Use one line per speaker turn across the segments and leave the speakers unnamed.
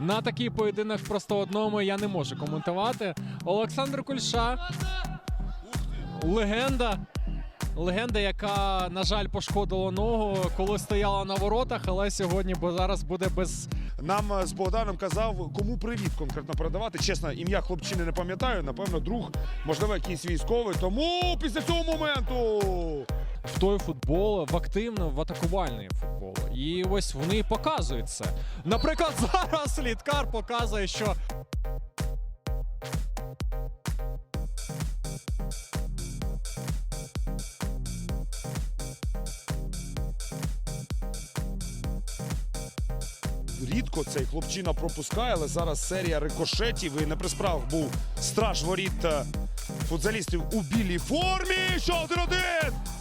На такий поєдинок просто одному я не можу коментувати. Олександр Кульша. Легенда. Легенда, яка, на жаль, пошкодила ногу, коли стояла на воротах, але сьогодні бо зараз буде без
Нам е, з Богданом казав, кому привіт конкретно передавати. Чесно, ім'я хлопчини не пам'ятаю. Напевно, друг, можливо, якийсь військовий. Тому після цього моменту
в той футбол, в активний, в атакувальний футбол. І ось вони показують це. Наприклад, зараз Літкар показує, що
рідко цей хлопчина пропускає, але зараз серія рикошетів. І не при справах був страж воріт е, футзалістів у білій формі. Що один-один!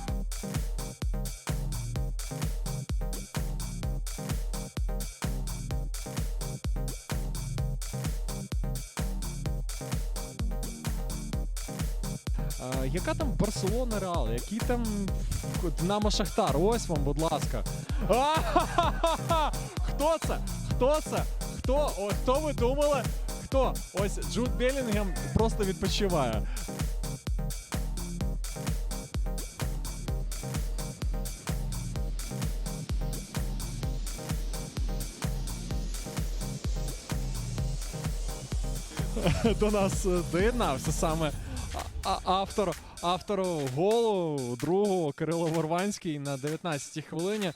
Яка там Барселона Реал, який там Динамо Шахтар? Ось вам, будь ласка. А-ха-ха-ха! Хто це? Хто це? Хто? О, хто ви думали? Хто? Ось Джуд Белінгем просто відпочиває. До нас е, доєднався саме автор, автор голу другого Кирило Ворванський на 19-й хвилині.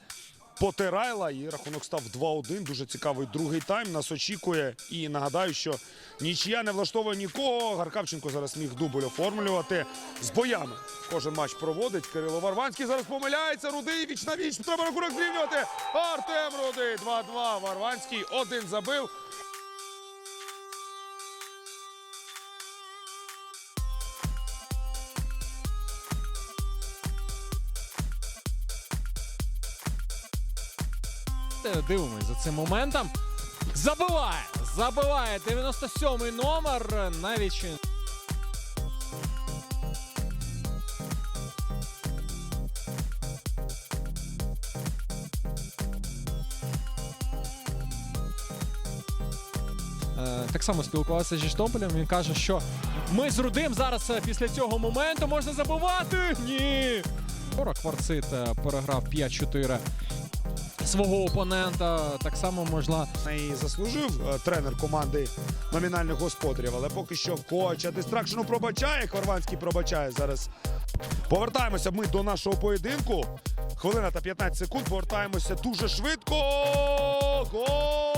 Потирайла і рахунок став 2-1. Дуже цікавий другий тайм. Нас очікує. І нагадаю, що нічия не влаштовує нікого. Гаркавченко зараз міг дубль оформлювати з боями. Кожен матч проводить. Кирило Варванський зараз помиляється. Рудий віч на віч. Треба рахунок зрівнювати. Артем Рудий 2-2. Варванський один забив.
Е, Дивимось за цим моментом. Забиває! Забиває 97-й номер. Навіть Е, Так само спілкувався зі Штомпелем. Він каже, що ми з Рудим зараз е, після цього моменту можна забивати. Ні. Вчора Кварцит переграв 5-4 свого опонента. Так само можна
І заслужив е, тренер команди номінальних господарів, але поки що Коча дистракшену пробачає. Хорванський пробачає зараз. Повертаємося ми до нашого поєдинку. Хвилина та 15 секунд. Повертаємося дуже швидко. Гол!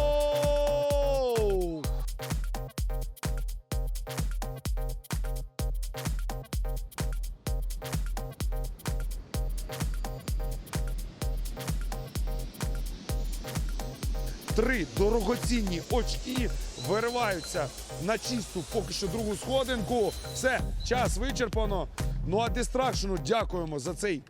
Три дорогоцінні очки вириваються на чисту поки що другу сходинку. Все, час вичерпано. Ну а дистракшену дякуємо за цей